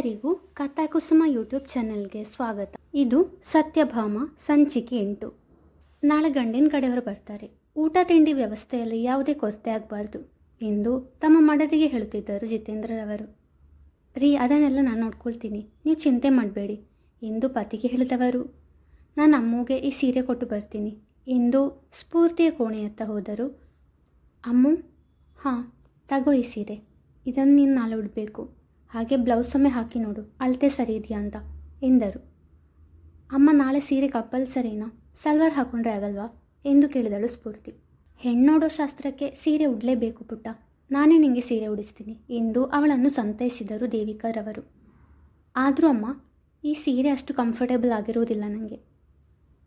ಎಲ್ಲರಿಗೂ ಕಥಾಕುಸುಮ ಯೂಟ್ಯೂಬ್ ಚಾನೆಲ್ಗೆ ಸ್ವಾಗತ. ಇದು ಸತ್ಯಭಾಮ ಸಂಚಿಕೆ ಎಂಟು. ನಾಳೆ ಗಂಡಿನ ಕಡೆಯವರು ಬರ್ತಾರೆ. ಊಟ, ತಿಂಡಿ ವ್ಯವಸ್ಥೆಯಲ್ಲಿ ಯಾವುದೇ ಕೊರತೆ ಆಗಬಾರ್ದು ಎಂದು ತಮ್ಮ ಮಡದಿಗೆ ಹೇಳುತ್ತಿದ್ದರು ಜಿತೇಂದ್ರರವರು. ರೀ, ಅದನ್ನೆಲ್ಲ ನಾನು ನೋಡ್ಕೊಳ್ತೀನಿ. ನೀವು ಚಿಂತೆ ಮಾಡಬೇಡಿ ಎಂದು ಪತಿಗೆ ಹೇಳಿದವರು. ನಾನು ಅಮ್ಮಗೆ ಈ ಸೀರೆ ಕೊಟ್ಟು ಬರ್ತೀನಿ ಎಂದು ಸ್ಫೂರ್ತಿಯ ಕೋಣೆಯತ್ತ ಹೋದರು. ಅಮ್ಮು, ಹಾಂ, ತಗೋ ಈ ಸೀರೆ. ಇದನ್ನು ನೀನು ನಾಳೆ ಉಡಬೇಕು. ಹಾಗೆ ಬ್ಲೌಸ್ ಒಮ್ಮೆ ಹಾಕಿ ನೋಡು. ಅಳತೆ ಸರಿ ಇದೆಯಾ ಅಂತ ಎಂದರು. ಅಮ್ಮ ನಾಳೆ ಸೀರೆ ಕಂಪಲ್ಸರಿನಾ ಸಲ್ವಾರ್ ಹಾಕೊಂಡ್ರೆ ಆಗಲ್ವಾ? ಎಂದು ಕೇಳಿದಳು ಸ್ಫೂರ್ತಿ. ಹೆಣ್ಣೋಡೋ ಶಾಸ್ತ್ರಕ್ಕೆ ಸೀರೆ ಉಡಲೇಬೇಕು ಪುಟ್ಟ. ನಾನೇ ನಿಮಗೆ ಸೀರೆ ಉಡಿಸ್ತೀನಿ ಎಂದು ಅವಳನ್ನು ಸಂತೈಸಿದರು ದೇವಿಕರವರು ಆದರೂ ಅಮ್ಮ, ಈ ಸೀರೆ ಅಷ್ಟು ಕಂಫರ್ಟೇಬಲ್ ಆಗಿರುವುದಿಲ್ಲ ನನಗೆ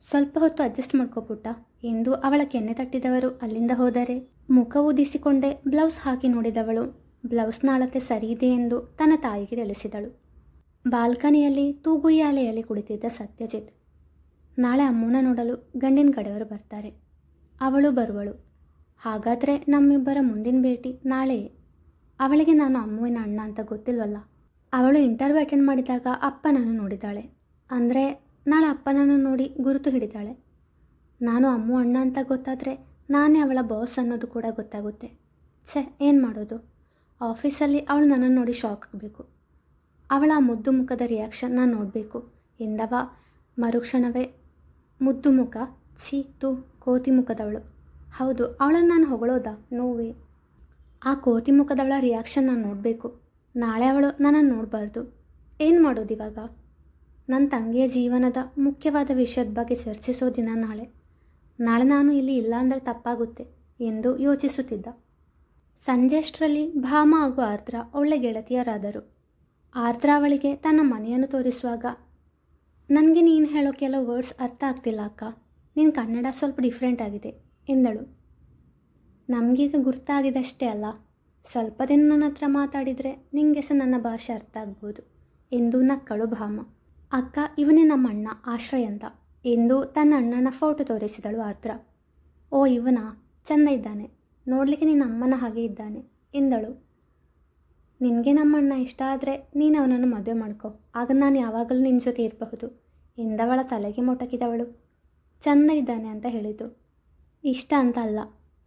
ಸ್ವಲ್ಪ ಹೊತ್ತು ಅಡ್ಜಸ್ಟ್ ಮಾಡ್ಕೋ ಪುಟ್ಟ ಎಂದು ಅವಳ ಕೆನ್ನೆ ತಟ್ಟಿದವರು ಅಲ್ಲಿಂದ ಹೋದರೆ. ಮುಖ ಊದಿಸಿಕೊಂಡೇ ಬ್ಲೌಸ್ ಹಾಕಿ ನೋಡಿದವಳು. ಬ್ಲೌಸ್ನ ಅಳತೆ ಸರಿಯಿದೆ ಎಂದು ತನ್ನ ತಾಯಿಗೆ ತಿಳಿಸಿದಳು. ಬಾಲ್ಕನಿಯಲ್ಲಿ ತೂಗುಯ್ಯಾಲೆಯಲ್ಲಿ ಕುಳಿತಿದ್ದ ಸತ್ಯಜಿತ್, ನಾಳೆ ಅಮ್ಮನ ನೋಡಲು ಗಂಡಿನ ಕಡೆಯವರು ಬರ್ತಾರೆ. ಅವಳು ಬರುವಳು. ಹಾಗಾದರೆ ನಮ್ಮಿಬ್ಬರ ಮುಂದಿನ ಭೇಟಿ ನಾಳೆಯೇ? ಅವಳಿಗೆ ನಾನು ಅಮ್ಮುವಿನ ಅಣ್ಣ ಅಂತ ಗೊತ್ತಿಲ್ವಲ್ಲ? ಅವಳು ಇಂಟರ್ವ್ಯೂ ಅಟೆಂಡ್ ಮಾಡಿದಾಗ ಅಪ್ಪನನ್ನು ನೋಡಿದ್ದಾಳೆ ಅಂದರೆ ನಾಳೆ ಅಪ್ಪನನ್ನು ನೋಡಿ ಗುರುತು ಹಿಡಿದಾಳೆ. ನಾನು ಅಮ್ಮು ಅಣ್ಣ ಅಂತ ಗೊತ್ತಾದರೆ ನಾನೇ ಅವಳ ಬಾಸ್ ಅನ್ನೋದು ಕೂಡ ಗೊತ್ತಾಗುತ್ತೆ. ಛೆ, ಏನು ಮಾಡೋದು? ಆಫೀಸಲ್ಲಿ ಅವಳು ನನ್ನನ್ನು ನೋಡಿ ಶಾಕ್ ಆಗಬೇಕು. ಅವಳ ಮುದ್ದು ಮುಖದ ರಿಯಾಕ್ಷನ್ ನಾನು ನೋಡಬೇಕು. ಎಂದವ? ಮರುಕ್ಷಣವೇ. ಮುದ್ದು ಮುಖ. ಛೀ, ತು, ಕೋತಿ ಮುಖದವಳು. ಹೌದು, ಅವಳನ್ನು ನಾನು ಹೊಗಳೋದಾ? ನೋವೇ. ಆ ಕೋತಿ ಮುಖದವಳ ರಿಯಾಕ್ಷನ್ ನಾನು ನೋಡಬೇಕು. ನಾಳೆ ಅವಳು ನನ್ನನ್ನು ನೋಡಬಾರ್ದು. ಏನು ಮಾಡೋದು ಇವಾಗ? ನನ್ನ ತಂಗಿಯ ಜೀವನದ ಮುಖ್ಯವಾದ ವಿಷಯದ ಬಗ್ಗೆ ಚರ್ಚಿಸೋ ದಿನ ನಾಳೆ. ನಾಳೆ ನಾನು ಇಲ್ಲಿ ಇಲ್ಲ ಅಂದರೆ ತಪ್ಪಾಗುತ್ತೆ ಎಂದು ಯೋಚಿಸುತ್ತಿದ್ದ. ಸಂಜೆಷ್ಟರಲ್ಲಿ ಭಾಮ ಹಾಗೂ ಆರ್ದ್ರ ಒಳ್ಳೆ ಗೆಳತಿಯರಾದರು. ಆರ್ದ್ರ ಅವಳಿಗೆ ತನ್ನ ಮನೆಯನ್ನು ತೋರಿಸುವಾಗ, ನನಗೆ ನೀನು ಹೇಳೋ ಕೆಲವು ವರ್ಡ್ಸ್ ಅರ್ಥ ಆಗ್ತಿಲ್ಲ ಅಕ್ಕ. ನಿನ್ನ ಕನ್ನಡ ಸ್ವಲ್ಪ ಡಿಫ್ರೆಂಟ್ ಆಗಿದೆ, ಎಂದಳು. ನಮಗೀಗ ಗುರ್ತಾಗಿದಷ್ಟೇ ಅಲ್ಲ. ಸ್ವಲ್ಪ ದಿನ ನನ್ನ ಹತ್ರ ಮಾತಾಡಿದರೆ ನಿಮಗೆ ಸಹ ನನ್ನ ಭಾಷೆ ಅರ್ಥ ಆಗ್ಬೋದು, ಎಂದು ನಕ್ಕಳು ಭಾಮ. ಅಕ್ಕ, ಇವನೇ ನಮ್ಮ ಅಣ್ಣ, ಆಶ್ರಯ ಅಂತ. ಎಂದು ತನ್ನ ಅಣ್ಣನ ಫೋಟೋ ತೋರಿಸಿದಳು ಆರ್ದ್ರ. ಓ, ಇವನ? ಚೆಂದ ಇದ್ದಾನೆ. ನೋಡಲಿಕ್ಕೆ ನಿನ್ನ ಅಮ್ಮನ ಹಾಗೆ ಇದ್ದಾನೆ. ಎಂದಳು ನಿನಗೆ ನಮ್ಮಣ್ಣ ಇಷ್ಟ ಆದರೆ ನೀನು ಅವನನ್ನು ಮದುವೆ ಮಾಡ್ಕೊ. ಆಗ ನಾನು ಯಾವಾಗಲೂ ನಿನ್ನ ಜೊತೆ ಇರಬಹುದು. ಎಂದವಳ ತಲೆಗೆ ಮೊಟಕಿದವಳು. ಚೆಂದ ಇದ್ದಾನೆ ಅಂತ ಹೇಳಿದ್ದು. ಇಷ್ಟ ಅಂತ ಅಲ್ಲ.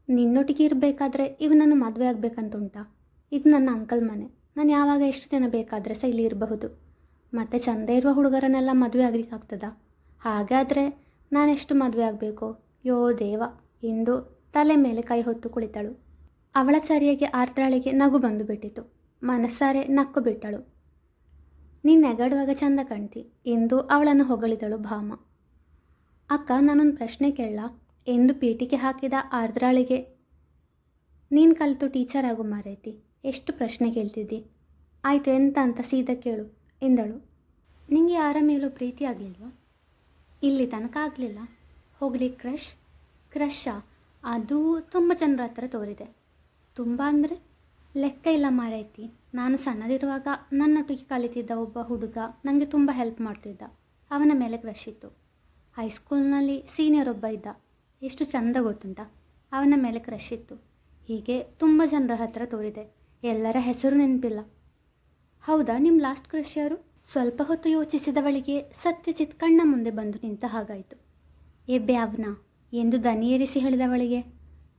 ನಿನ್ನೊಟ್ಟಿಗೆ ಇರಬೇಕಾದ್ರೆ ಇವನನ್ನು ಮದುವೆ ಆಗಬೇಕಂತ ಉಂಟಾ ಇದು ನನ್ನ ಅಂಕಲ್ ಮನೆ. ನಾನು ಯಾವಾಗ ಎಷ್ಟು ದಿನ ಬೇಕಾದರೆ ಸಹ ಇಲ್ಲಿ ಇರಬಹುದು. ಮತ್ತು ಚಂದ ಇರುವ ಹುಡುಗರನ್ನೆಲ್ಲ ಮದುವೆ ಆಗಲಿಕ್ಕಾಗ್ತದಾ? ಹಾಗಾದರೆ ನಾನೆಷ್ಟು ಮದುವೆ ಆಗಬೇಕು? ಯೋ ದೇವ ಎಂದು ತಲೆ ಮೇಲೆ ಕೈ ಹೊತ್ತು ಕುಳಿತಳು. ಅವಳ ಚರಿಯಗೆ ಆರ್ದ್ರಾಳಿಗೆ ನಗು ಬಂದು ಬಿಟ್ಟಿತು. ಮನಸ್ಸಾರೆ ನಕ್ಕು ಬಿಟ್ಟಳು. ನೀನು ನೆಗಡುವಾಗ ಚಂದ ಕಾಣ್ತಿ. ಎಂದು ಅವಳನ್ನು ಹೊಗಳಿದಳು ಭಾಮ. ಅಕ್ಕ ನಾನೊಂದು ಪ್ರಶ್ನೆ ಕೇಳ ಎಂದು ಪೀಟಿಗೆ ಹಾಕಿದ ಆರ್ದ್ರಾಳಿಗೆ ನೀನು ಕಲಿತು ಟೀಚರ್ ಆಗು ಮಾರೈತಿ. ಎಷ್ಟು ಪ್ರಶ್ನೆ ಕೇಳ್ತಿದ್ದಿ? ಆಯಿತು, ಎಂತ ಅಂತ ಸೀದಾ ಕೇಳು, ಎಂದಳು. ನಿಂಗೆ ಯಾರ ಮೇಲೂ ಪ್ರೀತಿ ಆಗಲಿಲ್ವಾ? ಇಲ್ಲಿ ತನಕ ಆಗಲಿಲ್ಲ. ಹೋಗಲಿ, ಕ್ರಶ್. ಕ್ರಶಾ ಅದು ತುಂಬ ಜನರ ಹತ್ರ ತೋರಿದೆ. ತುಂಬ ಅಂದರೆ ಲೆಕ್ಕ ಇಲ್ಲ ಮಾರೈತಿ. ನಾನು ಸಣ್ಣದಿರುವಾಗ ನನ್ನೊಟ್ಟಿಗೆ ಕಲಿತಿದ್ದ ಒಬ್ಬ ಹುಡುಗ ನನಗೆ ತುಂಬ ಹೆಲ್ಪ್ ಮಾಡ್ತಿದ್ದ. ಅವನ ಮೇಲೆ ಕ್ರಶ್ ಇತ್ತು. ಹೈಸ್ಕೂಲ್ನಲ್ಲಿ ಸೀನಿಯರ್ ಒಬ್ಬ ಇದ್ದ. ಎಷ್ಟು ಚಂದ ಗೊತ್ತುಂಟ? ಅವನ ಮೇಲೆ ಕ್ರಶ್ ಇತ್ತು. ಹೀಗೆ ತುಂಬ ಜನರ ಹತ್ರ ತೋರಿದೆ. ಎಲ್ಲರ ಹೆಸರು ನೆನಪಿಲ್ಲ. ಹೌದಾ ನಿಮ್ಮ ಲಾಸ್ಟ್ ಕ್ರಶ್ ಯಾರು? ಸ್ವಲ್ಪ ಹೊತ್ತು ಯೋಚಿಸಿದವಳಿಗೆ ಸತ್ಯಚಿತ್ ಕಣ್ಣ ಮುಂದೆ ಬಂದು ನಿಂತ ಹಾಗಾಯಿತು. ಏ ಬ್ಯಾವ್ನಾ ಎಂದು ದನಿಯೇರಿಸಿ ಹೇಳಿದವಳಿಗೆ,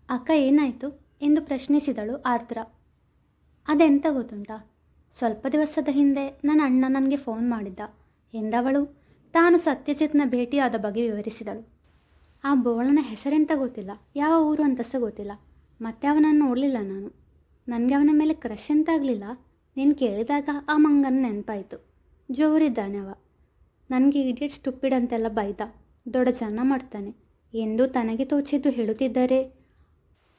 ಅಕ್ಕ, ಏನಾಯಿತು? ಎಂದು ಪ್ರಶ್ನಿಸಿದಳು ಆರ್ದ್ರ. ಅದೆಂತ ಗೊತ್ತುಂಟ? ಸ್ವಲ್ಪ ದಿವಸದ ಹಿಂದೆ ನನ್ನ ಅಣ್ಣ ನನಗೆ ಫೋನ್ ಮಾಡಿದ್ದ. ಎಂದವಳು? ತಾನು ಸತ್ಯಜಿತ್ನ ಭೇಟಿಯಾದ ಬಗ್ಗೆ ವಿವರಿಸಿದಳು. ಆ ಬೋಳನ ಹೆಸರೆಂತ ಗೊತ್ತಿಲ್ಲ, ಯಾವ ಊರು ಅಂತ ಗೊತ್ತಿಲ್ಲ. ಮತ್ತೆ ಅವನನ್ನು ನೋಡಲಿಲ್ಲ ನಾನು. ನನಗೆ ಅವನ ಮೇಲೆ ಕ್ರಶ್ ಅಂತ ಆಗಲಿಲ್ಲ ನೀನು ಕೇಳಿದಾಗ ಆ ಮಂಗನ ನೆನಪಾಯಿತು. ಜೋರಿದ್ದಾನೆ ಅವ. ನನಗೆ ಇಡಿಯಟ್ ಸ್ಟುಪಿಡ್ ಅಂತೆಲ್ಲ ಬೈದ. ದೊಡ್ಡ ಜನ ಮಾಡ್ತಾನೆ. ಎಂದು ತನಗೆ ತೋಚಿದ್ದು ಹೇಳುತ್ತಿದ್ದರೆ.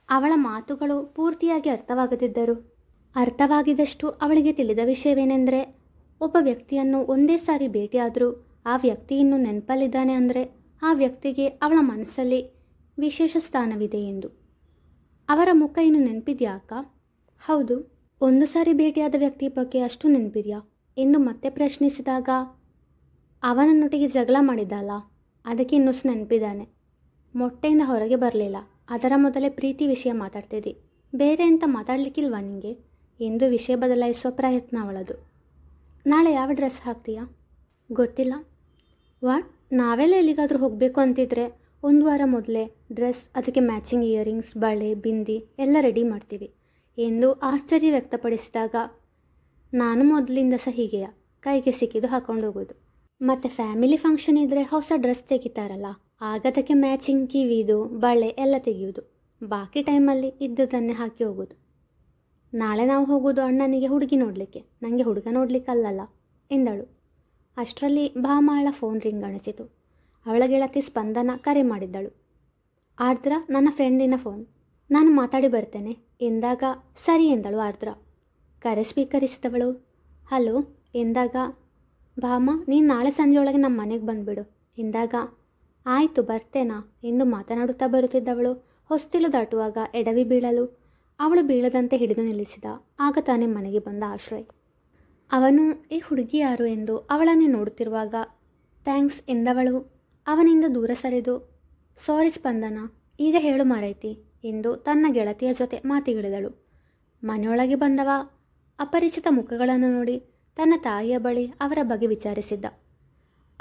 ಅವಳ ಮಾತುಗಳು ಪೂರ್ತಿಯಾಗಿ ಅರ್ಥವಾಗದಿದ್ದರು. ಅರ್ಥವಾಗಿದಷ್ಟು ಅವಳಿಗೆ ತಿಳಿದ ವಿಷಯವೇನೆಂದರೆ, ಒಬ್ಬ ವ್ಯಕ್ತಿಯನ್ನು ಒಂದೇ ಸಾರಿ ಭೇಟಿಯಾದರೂ ಆ ವ್ಯಕ್ತಿ ಇನ್ನೂ ನೆನಪಲ್ಲಿದ್ದಾನೆ ಅಂದರೆ ಆ ವ್ಯಕ್ತಿಗೆ ಅವಳ ಮನಸ್ಸಲ್ಲಿ ವಿಶೇಷ ಸ್ಥಾನವಿದೆ ಎಂದು. ಅವರ ಮುಖ ಇನ್ನು ನೆನಪಿದ್ಯಾಕ? ಹೌದು, ಒಂದು ಸಾರಿ ಭೇಟಿಯಾದ ವ್ಯಕ್ತಿ ಬಗ್ಗೆ ಅಷ್ಟು ನೆನಪಿದೆಯಾ? ಎಂದು ಮತ್ತೆ ಪ್ರಶ್ನಿಸಿದಾಗ, ಅವನನ್ನೊಟ್ಟಿಗೆ ಜಗಳ ಮಾಡಿದ್ದಲ್ಲ ಅದಕ್ಕೆ ಇನ್ನೂ ನೆನಪಿದ್ದಾನೆ. ಮೊಟ್ಟೆಯಿಂದ ಹೊರಗೆ ಬರಲಿಲ್ಲ. ಅದರ ಮೊದಲೇ ಪ್ರೀತಿ ವಿಷಯ ಮಾತಾಡ್ತಿದ್ದಿ. ಬೇರೆ ಅಂತ ಮಾತಾಡಲಿಕ್ಕಿಲ್ವಾ ನಿನಗೆ ಎಂದು ವಿಷಯ ಬದಲಾಯಿಸೋ ಪ್ರಯತ್ನ ಅವಳದು. ನಾಳೆ ಯಾವ ಡ್ರೆಸ್ ಹಾಕ್ತೀಯಾ? ಗೊತ್ತಿಲ್ಲ. ವಾಟ್ ನಾವೆಲ್ಲ ಎಲ್ಲಿಗಾದರೂ ಹೋಗಬೇಕು ಅಂತಿದ್ರೆ ಒಂದು ವಾರ ಮೊದಲೇ ಡ್ರೆಸ್, ಅದಕ್ಕೆ ಮ್ಯಾಚಿಂಗ್ ಇಯರಿಂಗ್ಸ್, ಬಳೆ, ಬಿಂದಿ ಎಲ್ಲ ರೆಡಿ ಮಾಡ್ತೀವಿ ಎಂದು ಆಶ್ಚರ್ಯ ವ್ಯಕ್ತಪಡಿಸಿದಾಗ, ನಾನು ಮೊದಲಿಂದ ಸಹ ಹೀಗೆಯ? ಕೈಗೆ ಸಿಕ್ಕಿದ್ದು ಹಾಕೊಂಡು ಹೋಗೋದು ಮತ್ತು ಫ್ಯಾಮಿಲಿ ಫಂಕ್ಷನ್ ಇದ್ದರೆ ಹೊಸ ಡ್ರೆಸ್ ತೆಗಿತಾರಲ್ಲ? ಆಗ ಅದಕ್ಕೆ ಮ್ಯಾಚಿಂಗ್ ಕಿವಿದು, ಬಳೆ ಎಲ್ಲ ತೆಗೆಯೋದು ಬಾಕಿ ಟೈಮಲ್ಲಿ ಇದ್ದದನ್ನೇ ಹಾಕಿ ಹೋಗೋದು ನಾಳೆ ನಾವು ಹೋಗೋದು ಅಣ್ಣನಿಗೆ ಹುಡುಗಿ ನೋಡಲಿಕ್ಕೆ. ನನಗೆ ಹುಡುಗ ನೋಡಲಿಕ್ಕೆ ಅಲ್ಲಲ್ಲ ಎಂದಳು. ಅಷ್ಟರಲ್ಲಿ ಭಾಮಾಳ ಫೋನ್ ರಿಂಗ್ ಅಣಿಸಿತು ಅವಳ ಗೆಳತಿ ಸ್ಪಂದನ ಕರೆ ಮಾಡಿದ್ದಳು. ಆರ್ದ್ರ, ನನ್ನ ಫ್ರೆಂಡಿನ ಫೋನ್ ನಾನು ಮಾತಾಡಿ ಬರ್ತೇನೆ, ಎಂದಾಗ, ಸರಿ ಎಂದಳು ಆರ್ದ್ರ. ಕರೆ ಸ್ವೀಕರಿಸಿದವಳು, ಹಲೋ, ಎಂದಾಗ, ಭಾಮ, ನೀನು ನಾಳೆ ಸಂಜೆಯೊಳಗೆ ನಮ್ಮ ಮನೆಗೆ ಬಂದುಬಿಡು, ಎಂದಾಗ ಆಯಿತು ಬರ್ತೇನಾ ಎಂದು ಮಾತನಾಡುತ್ತಾ ಬರುತ್ತಿದ್ದವಳು. ಹೊಸ್ತಿಲು ದಾಟುವಾಗ ಎಡವಿ ಬೀಳಲು. ಅವಳು ಬೀಳದಂತೆ ಹಿಡಿದು ನಿಲ್ಲಿಸಿದ. ಆಗ ತಾನೇ ಮನೆಗೆ ಬಂದ ಆಶ್ರಯ್. ಅವನು, ಈ ಹುಡುಗಿ ಯಾರು? ಎಂದು ಅವಳನ್ನೇ ನೋಡುತ್ತಿರುವಾಗ, ಥ್ಯಾಂಕ್ಸ್ ಎಂದವಳು. ಅವನಿಂದ ದೂರ ಸರಿದು, ಸಾರಿ ಸ್ಪಂದನ, ಈಗ ಹೇಳು ಮಾರೈತಿ ಎಂದು ತನ್ನ ಗೆಳತಿಯ ಜೊತೆ ಮಾತಿಗಿಳಿದಳು. ಮನೆಯೊಳಗೆ ಬಂದವ. ಅಪರಿಚಿತ ಮುಖಗಳನ್ನು ನೋಡಿ, ತನ್ನ ತಾಯಿಯ ಬಳಿ ಅವರ ಬಗ್ಗೆ ವಿಚಾರಿಸಿದ್ದ.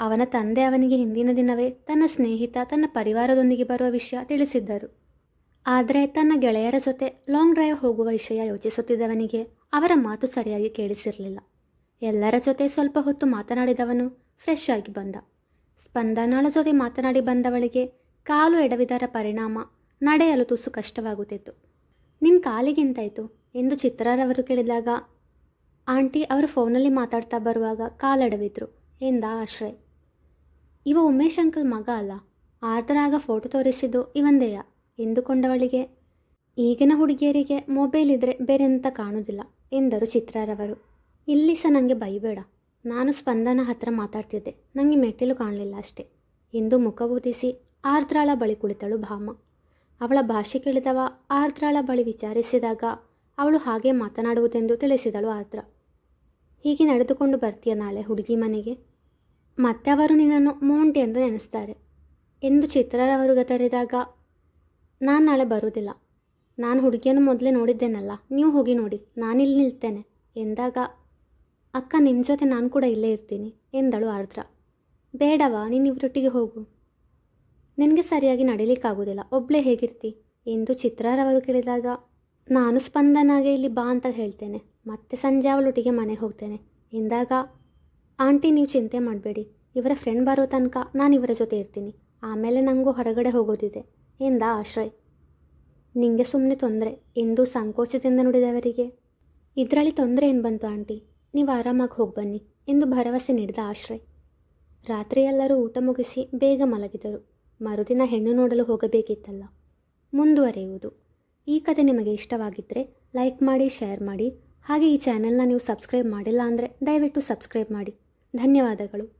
ಅವನ ತಂದೆ ಅವನಿಗೆ ಹಿಂದಿನ ದಿನವೇ ತನ್ನ ಸ್ನೇಹಿತ, ತನ್ನ ಪರಿವಾರದೊಂದಿಗೆ ಬರುವ ವಿಷಯ ತಿಳಿಸಿದ್ದರು. ಆದರೆ ತನ್ನ ಗೆಳೆಯರ ಜೊತೆ ಲಾಂಗ್ ಡ್ರೈವ್ ಹೋಗುವ ವಿಷಯ ಯೋಚಿಸುತ್ತಿದ್ದವನಿಗೆ ಅವರ ಮಾತು ಸರಿಯಾಗಿ ಕೇಳಿಸಿರಲಿಲ್ಲ. ಎಲ್ಲರ ಜೊತೆ ಸ್ವಲ್ಪ ಹೊತ್ತು ಮಾತನಾಡಿದವನು ಫ್ರೆಶ್ ಆಗಿ ಬಂದ. ಸ್ಪಂದನಾಳ ಜೊತೆ ಮಾತನಾಡಿ ಬಂದವಳಿಗೆ ಕಾಲು ಎಡವಿದರ ಪರಿಣಾಮ ನಡೆಯಲು ತುಸು ಕಷ್ಟವಾಗುತ್ತಿತ್ತು. ನಿನ್ನ ಕಾಲಿಗೆಂತಾಯಿತು ಎಂದು ಚಿತ್ರರವರು ಕೇಳಿದಾಗ, ಆಂಟಿ, ಅವರು ಫೋನಲ್ಲಿ ಮಾತಾಡ್ತಾ ಬರುವಾಗ ಕಾಲೆಡವಿದ್ರು, ಎಂದ ಆಶ್ರಯ್. ಇವ ಉಮೇಶ್ ಅಂಕಲ್ ಮಗ ಅಲ್ಲ. ಆರ್ದ್ರಾಗ ಫೋಟೋ ತೋರಿಸಿದ್ದು ಇವಂದೆಯ ಎಂದುಕೊಂಡವಳಿಗೆ? ಈಗಿನ ಹುಡುಗಿಯರಿಗೆ ಮೊಬೈಲ್ ಇದ್ದರೆ ಬೇರೆ ಕಾಣೋದಿಲ್ಲ ಕಾಣುವುದಿಲ್ಲ ಎಂದರು ಚಿತ್ರರವರು. ಇಲ್ಲಿ ಸಹ ನನಗೆ ಬೈಬೇಡ ನಾನು ಸ್ಪಂದನ ಹತ್ರ ಮಾತಾಡ್ತಿದ್ದೆ. ನನಗೆ ಮೆಟ್ಟಿಲು ಕಾಣಲಿಲ್ಲ ಅಷ್ಟೇ. ಎಂದು ಮುಖಬೂದಿಸಿ ಆರ್ದ್ರಾಳ ಬಳಿ ಕುಳಿತಳು ಭಾಮ. ಅವಳ ಭಾಷೆ ಕೇಳಿದವ ಆರ್ದ್ರಾಳ ಬಳಿ ವಿಚಾರಿಸಿದಾಗ ಅವಳು ಹಾಗೆ ಮಾತನಾಡುವುದೆಂದು ತಿಳಿಸಿದಳು ಆರ್ದ್ರ ಹೀಗೆ ನಡೆದುಕೊಂಡು ಬರ್ತೀಯ ನಾಳೆ ಹುಡುಗಿ ಮನೆಗೆ? ಮತ್ತೆ ಅವರು ನಿನ್ನನ್ನು ಮೋಂಟಿ ಎಂದು ನೆನೆಸ್ತಾರೆ. ಎಂದು ಚಿತ್ರರವರು ಗತರಿದಾಗ ನಾನು ನಾಳೆ ಬರುವುದಿಲ್ಲ. ನಾನು ಹುಡುಗಿಯನ್ನು ಮೊದಲೇ ನೋಡಿದ್ದೇನಲ್ಲ, ನೀವು ಹೋಗಿ ನೋಡಿ, ನಾನಿಲ್ಲಿ ನಿಲ್ತೇನೆ ಎಂದಾಗ, ಅಕ್ಕ ನಿನ್ನ ಜೊತೆ ನಾನು ಕೂಡ ಇಲ್ಲೇ ಇರ್ತೀನಿ ಎಂದಳು ಆರ್ದ್ರ. ಬೇಡವಾ, ನೀನು ಇವರೊಟ್ಟಿಗೆ ಹೋಗು. ನಿನಗೆ ಸರಿಯಾಗಿ ನಡೀಲಿಕ್ಕಾಗೋದಿಲ್ಲ ಒಬ್ಬಳೇ ಹೇಗಿರ್ತಿ ಎಂದು ಚಿತ್ರರವರು ಕೇಳಿದಾಗ, ನಾನು ಸ್ಪಂದನಾಗೆ ಇಲ್ಲಿ ಬಾ ಅಂತ ಹೇಳ್ತೇನೆ, ಮತ್ತೆ ಸಂಜೆ ಅವಳೊಟ್ಟಿಗೆ ಮನೆಗೆ ಹೋಗ್ತೇನೆ ಎಂದಾಗ ಆಂಟಿ, ನೀವು ಚಿಂತೆ ಮಾಡಬೇಡಿ. ಇವರ ಫ್ರೆಂಡ್ ಬರೋ ತನಕ ನಾನು ಇವರ ಜೊತೆ ಇರ್ತೀನಿ. ಆಮೇಲೆ ನನಗೂ ಹೊರಗಡೆ ಹೋಗೋದಿದೆ. ಎಂದ ಆಶ್ರಯ್. ನಿಂಗೆ ಸುಮ್ಮನೆ ತೊಂದರೆ, ಎಂದು ಸಂಕೋಚದಿಂದ ನುಡಿದವರಿಗೆ ಇದರಲ್ಲಿ ತೊಂದರೆ ಏನು ಬಂತು ಆಂಟಿ? ನೀವು ಆರಾಮಾಗಿ ಹೋಗಿ ಬನ್ನಿ ಎಂದು ಭರವಸೆ ನೀಡಿದ ಆಶ್ರಯ್. ರಾತ್ರಿ ಎಲ್ಲರೂ ಊಟ ಮುಗಿಸಿ ಬೇಗ ಮಲಗಿದರು. ಮರುದಿನ ಹೆಣ್ಣು ನೋಡಲು ಹೋಗಬೇಕಿತ್ತಲ್ಲ. ಮುಂದುವರೆಯುವುದು. ಈ ಕಥೆ ನಿಮಗೆ ಇಷ್ಟವಾಗಿದ್ದರೆ ಲೈಕ್ ಮಾಡಿ, ಶೇರ್ ಮಾಡಿ. ಹಾಗೆ ಈ ಚಾನೆಲ್ನ ನೀವು ಸಬ್ಸ್ಕ್ರೈಬ್ ಮಾಡಿಲ್ಲ ಅಂದರೆ ದಯವಿಟ್ಟು ಸಬ್ಸ್ಕ್ರೈಬ್ ಮಾಡಿ. ಧನ್ಯವಾದಗಳು.